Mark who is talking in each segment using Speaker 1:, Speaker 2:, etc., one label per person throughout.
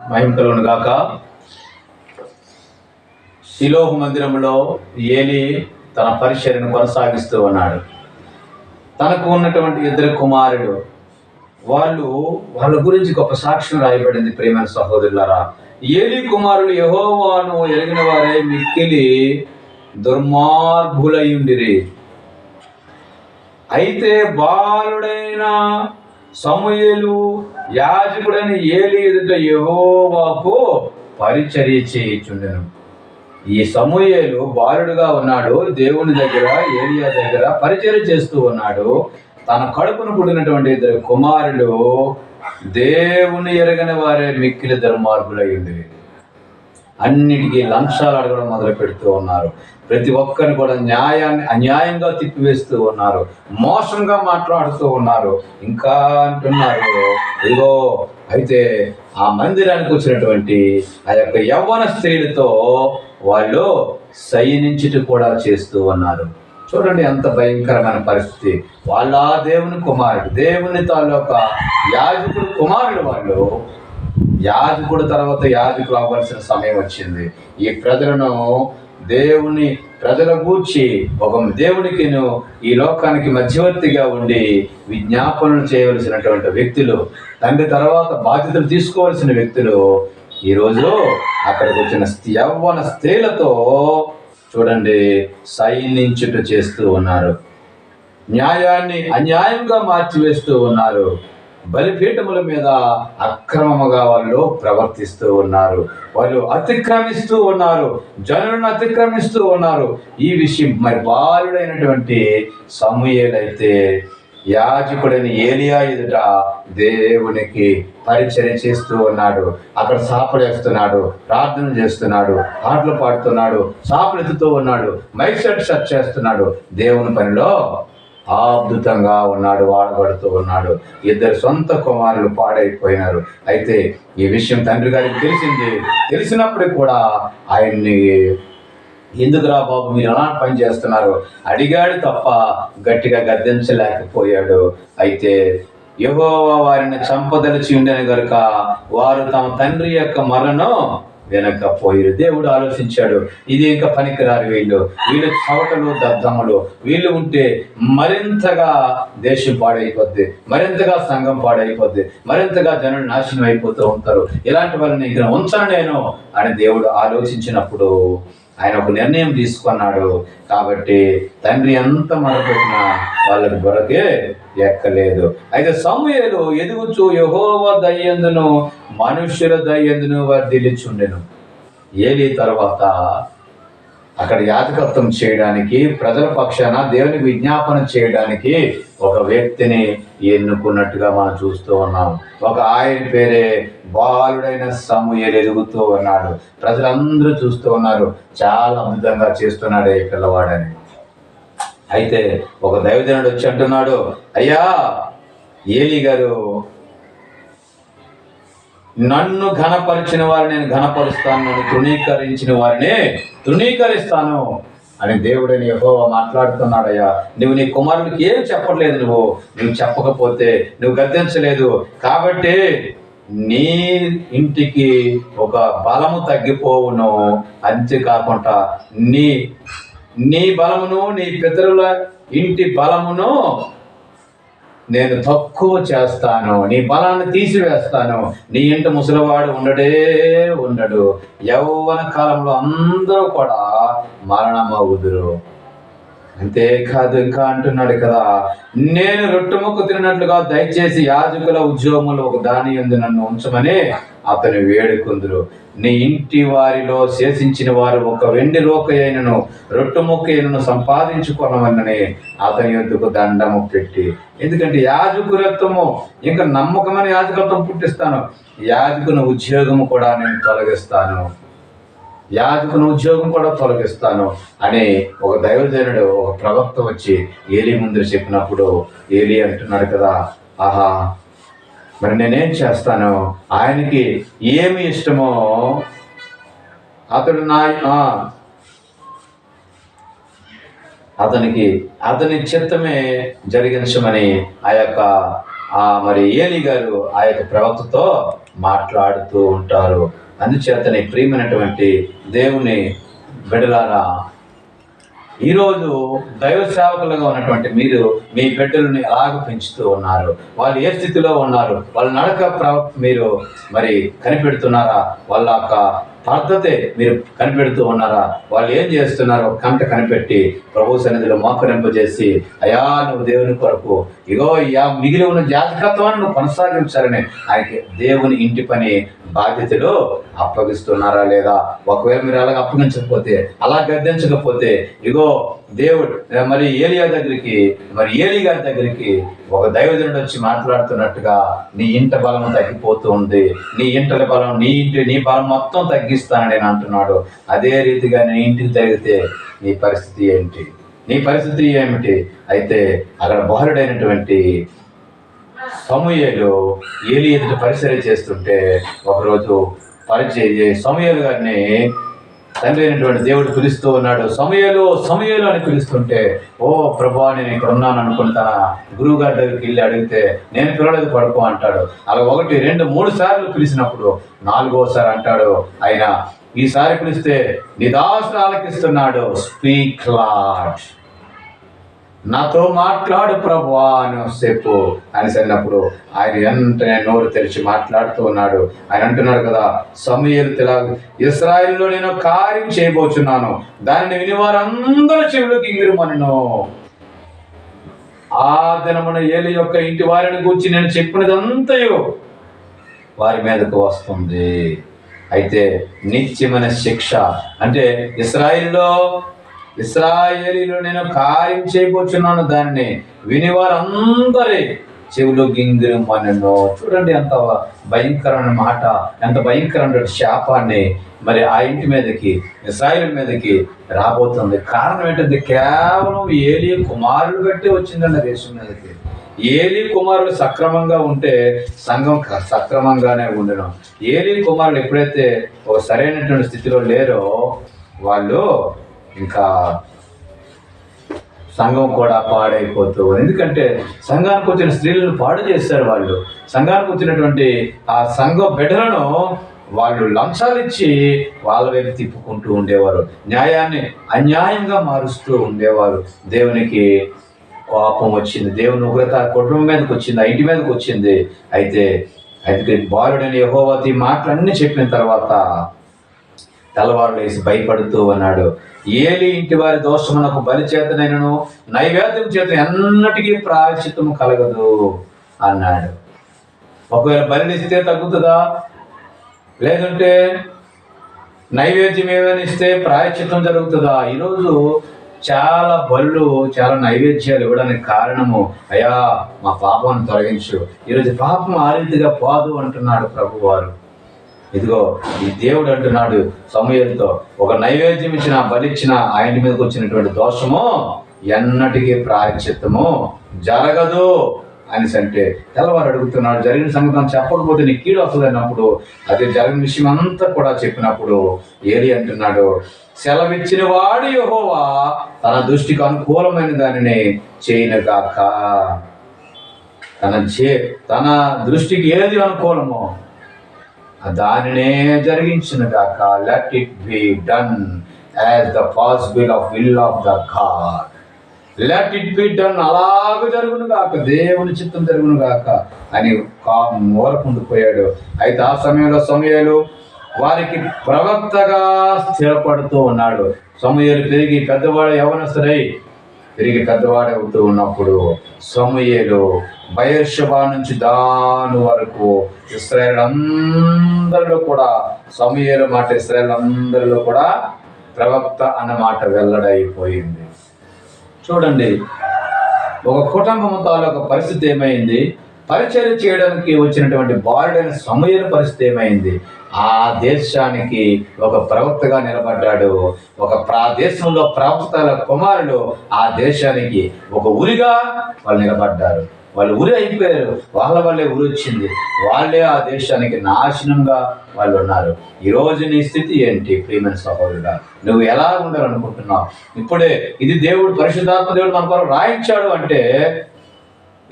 Speaker 1: మహిమకలను గాక. శిలోహు మందిరంలో ఏలి తన పరిచర్యను కొనసాగిస్తూ ఉన్నాడు. తనకు ఉన్నటువంటి ఇద్దరు కుమారుడు వాళ్ళు వాళ్ళ గురించి గొప్ప సాక్ష్యం రాయబడింది ప్రేమైన సహోదరులారా. ఏలి కుమారులు యహోవాను ఎరిగిన వారే మిక్కిలి దుర్మార్గులయుండిరి. అయితే బాలుడైన సమయలు యాజకుడైన ఏలి ఎదుట యహోవాకు పరిచర్య చేయించుండెను. ఈ సమూహేలు బాలుడుగా ఉన్నాడు దేవుని దగ్గర ఏలియా దగ్గర పరిచర్య చేస్తూ ఉన్నాడు. తన కడుపును పుట్టినటువంటి ఇద్దరు కుమారులు దేవుని ఎరగని వారే మిక్కిలి దుర్మార్గులయ్యింది అన్నిటికీ లంచాలు అడగడం మొదలు పెడుతూ ఉన్నారు. ప్రతి ఒక్కరిని కూడా న్యాయాన్ని అన్యాయంగా తిప్పివేస్తూ ఉన్నారు మోసంగా మాట్లాడుతూ ఉన్నారు. ఇంకా అంటున్నారు ఇదిగో అయితే ఆ మందిరానికి వచ్చినటువంటి ఆ యొక్క యవ్వన స్త్రీలతో వాళ్ళు సయనించుట కూడా చేస్తూ ఉన్నారు. చూడండి ఎంత భయంకరమైన పరిస్థితి. వాళ్ళ దేవుని కుమారుడు దేవుని తాలూకా యాజకుడు కుమారుడు వాళ్ళు యాజకుడు తర్వాత యాజకులు అవ్వాల్సిన సమయం వచ్చింది. ఈ ప్రజలను దేవుని ప్రజల గూర్చి ఒక దేవునికి ఈ లోకానికి మధ్యవర్తిగా ఉండి విజ్ఞాపనలు చేయవలసినటువంటి వ్యక్తులు తండ్రి తర్వాత బాధ్యతలు తీసుకోవాల్సిన వ్యక్తులు ఈరోజు అక్కడికి వచ్చిన యవ్వన స్త్రీలతో చూడండి సైనించుట చేస్తూ ఉన్నారు. న్యాయాన్ని అన్యాయంగా మార్చివేస్తూ ఉన్నారు. బలిపీఠముల మీద అక్రమముగా వాళ్ళు ప్రవర్తిస్తూ ఉన్నారు. వాళ్ళు అతిక్రమిస్తూ ఉన్నారు. జనులను అతిక్రమిస్తూ ఉన్నారు. ఈ విషయం మరి బాలుడైనటువంటి సమూహేలైతే యాజకుడైన ఏలియా ఎదుట దేవునికి పరిచయం చేస్తూ ఉన్నాడు. అక్కడ సాపడేస్తున్నాడు ప్రార్థన చేస్తున్నాడు పాటలు పాడుతున్నాడు సాపలు ఎత్తుతూ ఉన్నాడు మైక్ సెట్ సెట్ చేస్తున్నాడు దేవుని పనిలో అద్భుతంగా ఉన్నాడు వాడబడుతూ ఉన్నాడు. ఇద్దరు సొంత కుమారులు పాడైపోయినారు. అయితే ఈ విషయం తండ్రి గారికి తెలిసింది. తెలిసినప్పుడు కూడా ఆయన్ని ఎందుకురా బాబు మీరు ఎలా పని చేస్తున్నారు? అడిగాడు తప్ప గట్టిగా గద్దించలేకపోయాడు. అయితే యహోవా వారిని చంపదలిచి ఉండని గనుక వారు తమ తండ్రి యొక్క మరణం వెనకపోయారు దేవుడు ఆలోచించాడు ఇది ఇంకా పనికిరారు వీళ్ళు. వీళ్ళు చవటలు దద్దమ్మలు. వీళ్ళు ఉంటే మరింతగా దేశం పాడైపోద్ది మరింతగా సంఘం పాడైపోద్ది మరింతగా జనులు నాశనం అయిపోతూ ఉంటారు. ఇలాంటి వాళ్ళని ఇక్కడ ఉంచను నేను అని దేవుడు ఆలోచించినప్పుడు ఆయన ఒక నిర్ణయం తీసుకున్నాడు. కాబట్టి తండ్రి ఎంత మొదలుపెట్టినా వాళ్ళకి బొరకే ఎక్కలేదు. అయితే సమూహలు ఎదుగుచు యహోవ దయ్యందును మనుష్యుల దయ్యందును వర్ధిల్లిచుండెను. ఏలి తర్వాత అక్కడ యాజకత్వం చేయడానికి ప్రజల పక్షాన దేవుని విజ్ఞాపన చేయడానికి ఒక వ్యక్తిని ఎన్నుకున్నట్టుగా మనం చూస్తూ ఉన్నాం. ఒక ఆయన పేరే బాలుడైన సమూహలు ఎదుగుతూ ఉన్నాడు. ప్రజలందరూ చూస్తూ ఉన్నారు. చాలా అద్భుతంగా చేస్తున్నాడు ఈ పిల్లవాడని. అయితే ఒక దైవజనుడు వచ్చి అంటున్నాడు అయ్యా ఏలి గారు నన్ను ఘనపరిచిన వారిని నేను ఘనపరుస్తాను నన్ను తృణీకరించిన వారిని తృణీకరిస్తాను. అని దేవుడని యెహోవా మాట్లాడుతున్నాడయ్యా నువ్వు నీ కుమారుడికి ఏం చెప్పట్లేదు నువ్వు? నువ్వు చెప్పకపోతే నువ్వు గద్దించలేదు. కాబట్టి నీ ఇంటికి ఒక బలము తగ్గిపోవును. అంతేకాకుండా నీ నీ బలమును నీ పితరుల ఇంటి బలమును నేను తక్కువ చేస్తాను. నీ బలాన్ని తీసివేస్తాను. నీ ఇంటి ముసలివాడు ఉండడే ఉండడు. యౌవన కాలంలో అందరూ కూడా మరణమవుదురు. అంతేకాదు ఇంకా అంటున్నాడు కదా నేను రొట్టెముక్కు తిన్నట్లుగా దయచేసి యాజకుల ఉద్యోగంలో ఒక దాని ఎందు నన్ను ఉంచమని అతను వేడుకుందురు. నీ ఇంటి వారిలో శేషించిన వారు ఒక వెండి రోకయైనను రొట్టెముక్కైనను సంపాదించుకోనమని అతని ఎందుకు దండము పెట్టి. ఎందుకంటే యాజకులత్వము ఇంకా నమ్మకమైన యాజకత్వం పుట్టిస్తాను. యాజకుని ఉద్యోగము కూడా నేను తొలగిస్తాను. యాజకుని ఉద్యోగం కూడా తొలగిస్తాను అని ఒక దైవజనుడు ఒక ప్రవక్త వచ్చి ఏలి ముందు చెప్పినప్పుడు ఏలి అంటున్నాడు కదా ఆహా మరి నేనేం చేస్తాను? ఆయనకి ఏమి ఇష్టమో అతడు నా అతనికి అతని చిత్తమే జరిగించమని ఆ యొక్క ఆ మరి ఏలి గారు ఆ యొక్క ప్రవక్తతో మాట్లాడుతూ ఉంటారు. అందుచేతనే ప్రియమైనటువంటి దేవుని బిడలారా ఈరోజు దైవ సేవకులుగా ఉన్నటువంటి మీరు మీ బిడ్డలని ఎలాగ పెంచుతూ ఉన్నారు? వాళ్ళు ఏ స్థితిలో ఉన్నారు? వాళ్ళ నడక ప్ర- మీరు మరి కనిపెడుతున్నారా? వాళ్ళ యొక్క పద్ధతే మీరు కనిపెడుతూ ఉన్నారా? వాళ్ళు ఏం చేస్తున్నారో కంట కనిపెట్టి ప్రభు సన్నిధిలో మోకరింపజేసి అయా నువ్వు దేవుని కొరకు ఇగో యా మిగిలి ఉన్న జాతకత్వాన్ని నువ్వు కొనసాగించాలని ఆయనకి దేవుని ఇంటి పని బాధ్యతలు అప్పగిస్తున్నారా లేదా? ఒకవేళ మీరు అలాగ అప్పగించకపోతే అలా గద్దించకపోతే ఇగో దేవుడు. మరి ఏలియా దగ్గరికి మరి ఏలి గారి దగ్గరికి ఒక దైవజనుడు వచ్చి మాట్లాడుతున్నట్టుగా నీ ఇంట బలం తగ్గిపోతూ ఉంది. నీ ఇంటల బలం నీ ఇంటి నీ బలం మొత్తం తగ్గిస్తానని నేను అంటున్నాడు. అదే రీతిగా నీ ఇంటికి తగ్గితే నీ పరిస్థితి ఏంటి? నీ పరిస్థితి ఏమిటి? అయితే అక్కడ బాలుడైనటువంటి సమూయేలు ఏలి ఎదుట పరిచర్య చేస్తుంటే ఒకరోజు పరిచయ సమయాలు గారిని తండ్రి అయినటువంటి దేవుడు పిలుస్తూ ఉన్నాడు సమయలు సమయలు అని పిలుస్తుంటే ఓ ప్రభా నేను ఇక్కడ ఉన్నాను అనుకుంటా. గురువు గారి దగ్గరికి వెళ్ళి అడిగితే నేను పిల్లలకు పడుకో అంటాడు. అలా ఒకటి రెండు మూడు సార్లు పిలిచినప్పుడు నాలుగోసారి అంటాడు ఆయన. ఈసారి పిలిస్తే నీ ఆలకిస్తున్నాడు. స్పీక్ లాడ్ నాతో మాట్లాడు ప్రభు అని చెప్పు అని సరినప్పుడు ఆయన వెంటనే నోరు తెరిచి మాట్లాడుతూ ఉన్నాడు. ఆయన అంటున్నాడు కదా సమయలు తెలా ఇస్రాయిల్లో నేను కార్యం చేయబోచున్నాను. దానిని విని వారందరూ చెవులు గింగిరుమనను ఆ దినమున ఏలి యొక్క ఇంటి వారిని గురించి నేను చెప్పినదంతయు వారి మీదకు వస్తుంది. అయితే నిత్యమైన శిక్ష అంటే ఇస్రాయిల్లో ఇస్రాయేలీలో నేను కార్యం చేయబోచున్నాను దాన్ని విని వారందరి చెవులు గింగిరం మనను. చూడండి ఎంత భయంకరమైన మాట ఎంత భయంకరమైన శాపాన్ని మరి ఆ ఇంటి మీదకి ఇస్రాయిల్ మీదకి రాబోతుంది. కారణం ఏంటంటే కేవలం ఏలి కుమారుడు బట్టి వచ్చిందండి దేశం మీదకి. ఏలి కుమారుడు సక్రమంగా ఉంటే సంఘం క- సక్రమంగానే ఉండడం. ఏలి కుమారుడు ఎప్పుడైతే ఒక సరైనటువంటి స్థితిలో లేరో వాళ్ళు ఇంకా సంఘం కూడా పాడైపోతూ ఎందుకంటే సంఘానికి వచ్చిన స్త్రీలను పాడు చేస్తారు వాళ్ళు. సంఘానికి వచ్చినటువంటి ఆ సంఘ బిడ్డలను వాళ్ళు లంచాలు ఇచ్చి వాళ్ళ వైపు తిప్పుకుంటూ ఉండేవారు. న్యాయాన్ని అన్యాయంగా మారుస్తూ ఉండేవారు. దేవునికి కోపం వచ్చింది. దేవుని ఉగ్రత కుటుంబం మీదకి వచ్చింది. ఆ ఇంటి మీదకి వచ్చింది. అయితే అయితే బాలుడని యహోవతి మాటలన్నీ చెప్పిన తర్వాత తెల్లవారు వేసి భయపడుతూ ఉన్నాడు. ఏలి ఇంటి వారి దోషమునకు బలి చేతనైనను నైవేద్యం చేత ఎన్నటికీ ప్రాయశ్చిత్తము కలగదు అన్నాడు. ఒకవేళ బలినిస్తే తగ్గుతుందా? లేదంటే నైవేద్యం ఏమైనా ఇస్తే ప్రాయశ్చిత్తం జరుగుతుందా? ఈరోజు చాలా బళ్ళు చాలా నైవేద్యాలు ఇవ్వడానికి కారణము అయ్యా మా పాపాన్ని తొలగించు. ఈరోజు పాపం ఆ రీతిగా పోదు అంటున్నాడు ప్రభువారు. ఇదిగో ఈ దేవుడు అంటున్నాడు సమయంతో ఒక నైవేద్యం ఇచ్చిన బలిచ్చిన ఆయన మీదకి వచ్చినటువంటి దోషము ఎన్నటికీ ప్రాయశ్చిత్తము జరగదు అని అంటే తెల్లవారు అడుగుతున్నాడు జరిగిన సంగతి చెప్పకపోతే నీ కీడు వస్తుంది అన్నప్పుడు అదే జరిగిన విషయం అంతా కూడా చెప్పినప్పుడు ఏలి అంటున్నాడు సెలవిచ్చిన వాడు యహోవా తన దృష్టికి అనుకూలమైన దానిని చేయనుగాక. తన చే తన దృష్టికి ఏది అనుకూలమో దానినే జరిగించిన గాక let it be done as the possible of will of the God let it be done అలాగ జరుగును గాక దేవుని చిత్తం జరుగును గాక అని మూలకుండిపోయాడు అయితే ఆ సమయంలో సమయాలు వారికి ప్రవక్తగా స్థిరపడుతూ ఉన్నాడు. సమయాలు పెరిగి పెద్దవాడు యవనస్తుడై తిరిగి పెద్దవాడవుతూ ఉన్నప్పుడు సమయలు బయర్షబా నుంచి దాని వరకు ఇస్రాయల్ అందరిలో కూడా సమూయేలు మాట ఇస్రాయల్ అందరిలో కూడా ప్రవక్త అన్న మాట వెల్లడైపోయింది. చూడండి ఒక కుటుంబం తాలూకు పరిస్థితి ఏమైంది? పరిచయం చేయడానికి వచ్చినటువంటి బాలుడైన సమయల పరిస్థితి ఏమైంది? ఆ దేశానికి ఒక ప్రవక్తగా నిలబడ్డాడు. ఒక ప్రా దేశంలో ప్రవక్తల కుమారులు ఆ దేశానికి ఒక ఉరిగా వాళ్ళు నిలబడ్డారు. వాళ్ళు ఉరి అయిపోయారు వాళ్ళ వల్లే ఉరి వచ్చింది. వాళ్ళే ఆ దేశానికి నాశనంగా వాళ్ళు ఉన్నారు. ఈ రోజు నీ స్థితి ఏంటి ప్రియమైన సహోదరుడా? నువ్వు ఎలా ఉండాలనుకుంటున్నావు? ఇప్పుడే ఇది దేవుడు పరిశుద్ధాత్మ దేవుడు మన కొరకు రాయించాడు అంటే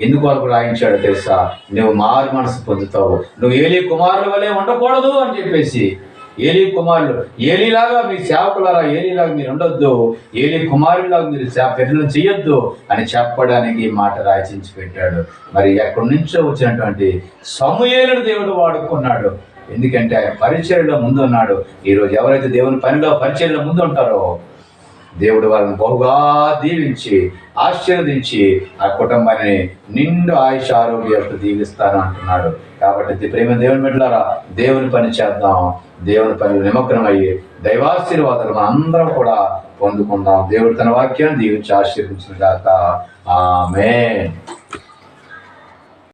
Speaker 1: ఎందుకు వాళ్ళకు రాయించాడు తెలుసా? నువ్వు మారు మనసు పొందుతావు. నువ్వు ఏలి కుమారుల వలె ఉండకూడదు అని చెప్పేసి ఏలి కుమారులు ఏలిలాగా మీ సేవకులారా ఏలిలాగా మీరు ఉండొద్దు. ఏలి కుమారులాగా మీరు సే- పెద్దలను చేయొద్దు అని చెప్పడానికి ఈ మాట రాయించి పెట్టాడు. మరి ఎక్కడి నుంచో వచ్చినటువంటి సమూయేలును దేవుడు వాడుకున్నాడు. ఎందుకంటే ఆయన పరిచయంలో ముందు ఉన్నాడు ఈరోజు ఎవరైతే దేవుని పనిలో పరిచయంలో ముందు ఉంటారో దేవుడు వారిని బహుగా దీవించి ఆశీర్వదించి ఆ కుటుంబాన్ని నిండు ఆయుష ఆరోగ్యాలతో దీవిస్తాను అంటున్నాడు. కాబట్టి ప్రేమ దేవుని పెట్టారా దేవుని పని చేద్దాం. దేవుని పని నిమగ్నమయ్యి దైవాశీర్వాదాలు మనం అందరం కూడా పొందుకుందాం. దేవుడు తన వాక్యాన్ని దీవించి ఆశీర్వించిన దాకా ఆమె